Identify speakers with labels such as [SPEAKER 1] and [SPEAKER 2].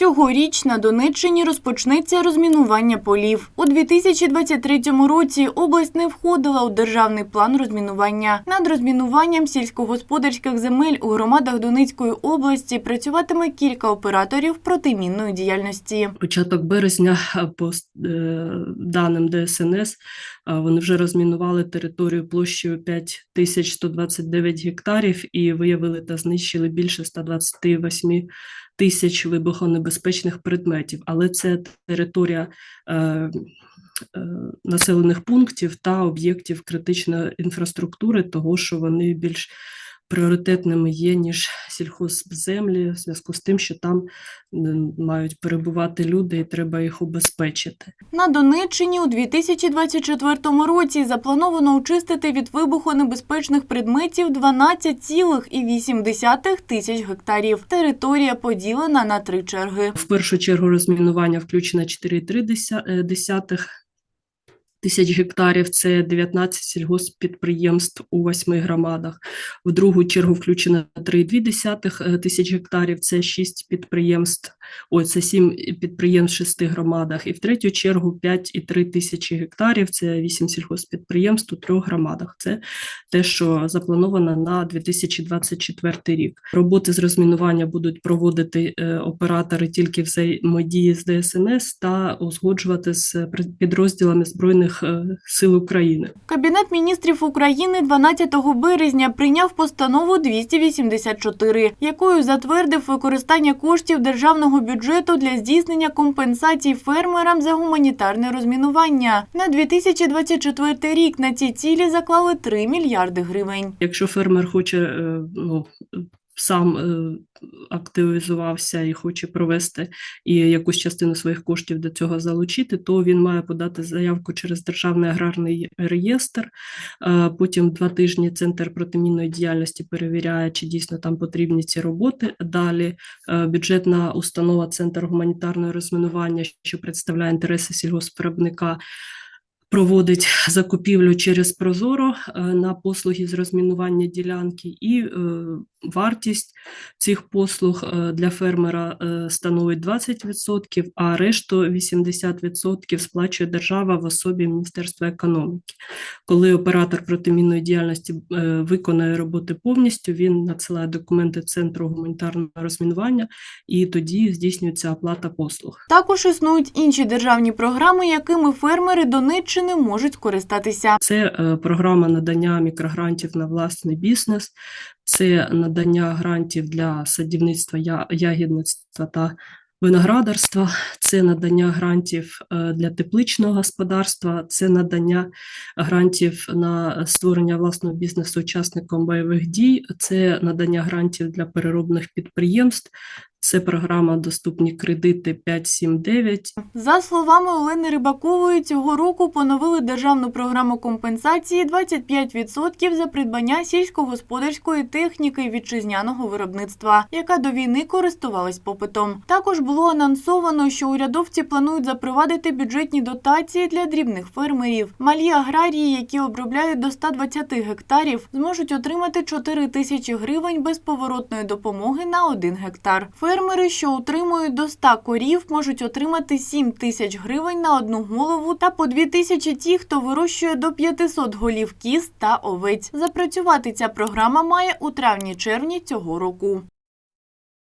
[SPEAKER 1] Цьогоріч на Донеччині розпочнеться розмінування полів. У 2023 році область не входила у державний план розмінування. Над розмінуванням сільськогосподарських земель у громадах Донецької області працюватиме кілька операторів протимінної діяльності.
[SPEAKER 2] початок березня по е, даним ДСНС вони вже розмінували територію площею 5129 гектарів і виявили та знищили більше 128 тисяч вибухонебезпечних предметів. Але це територія е, е, населених пунктів та об'єктів критичної інфраструктури, того що вони більш пріоритетними є, ніж сільхозземлі, в зв'язку з тим, що там мають перебувати люди і треба їх убезпечити.
[SPEAKER 1] На Донеччині у 2024 році заплановано очистити від вибухонебезпечних предметів 12,8 тисяч гектарів. Територія поділена на три черги.
[SPEAKER 2] В першу чергу розмінування включено 4,3 тисяч гектарів, це 19 сільгосппідприємств у восьми громадах. В другу чергу включено 3,2 тисяч гектарів, це 6 підприємств, ой, це 7 підприємств в шести громадах. І в третю чергу 5,3 тисячі гектарів, це 8 сільгосппідприємств у трьох громадах. Це те, що заплановано на 2024 рік. Роботи з розмінування будуть проводити е, оператори тільки взаємодії з ДСНС та узгоджувати з підрозділами Збройних е, сил України.
[SPEAKER 1] Кабінет міністрів України 12 березня прийняв постанову 284, якою затвердив використання коштів державного бюджету для здійснення компенсацій фермерам за гуманітарне розмінування. На 2024 рік на ці цілі заклали 3 мільярди гривень.
[SPEAKER 2] Якщо фермер хоче е, ну, сам е, активізувався і хоче провести і якусь частину своїх коштів до цього залучити, то він має подати заявку через Державний аграрний реєстр. Е, Потім два тижні Центр протимінної діяльності перевіряє, чи дійсно там потрібні ці роботи. Далі е, бюджетна установа Центр гуманітарного розмінування, що представляє інтереси сільгоспвиробника, проводить закупівлю через Прозоро е, на послуги з розмінування ділянки, і е, вартість цих послуг е, для фермера становить 20%, а решту 80% сплачує держава в особі Міністерства економіки. Коли оператор протимінної діяльності виконує роботи повністю, він надсилає документи Центру гуманітарного розмінування, і тоді здійснюється оплата послуг.
[SPEAKER 1] Також існують інші державні програми, якими фермери Донеччини можуть скористатися.
[SPEAKER 2] Це е, програма надання мікрогрантів на власний бізнес, це надання грантів для садівництва, ягідництва та виноградарства, це надання грантів е, для тепличного господарства, це надання грантів на створення власного бізнесу учасникам бойових дій, це надання грантів для переробних підприємств, це програма Доступні кредити 579.
[SPEAKER 1] За словами Олени Рибакової, цього року поновили державну програму компенсації 25% за придбання сільськогосподарської техніки вітчизняного виробництва, яка до війни користувалась попитом. Також було анонсовано, що урядовці планують запровадити бюджетні дотації для дрібних фермерів. Малі аграрії, які обробляють до 120 гектарів, зможуть отримати 4 тисячі гривень безповоротної допомоги на 1 гектар. Фермери, що утримують до 100 корів, можуть отримати 7 тисяч гривень на одну голову та по 2 тисячі ті, хто вирощує до 500 голів кіз та овець. Запрацювати ця програма має у травні-червні цього року.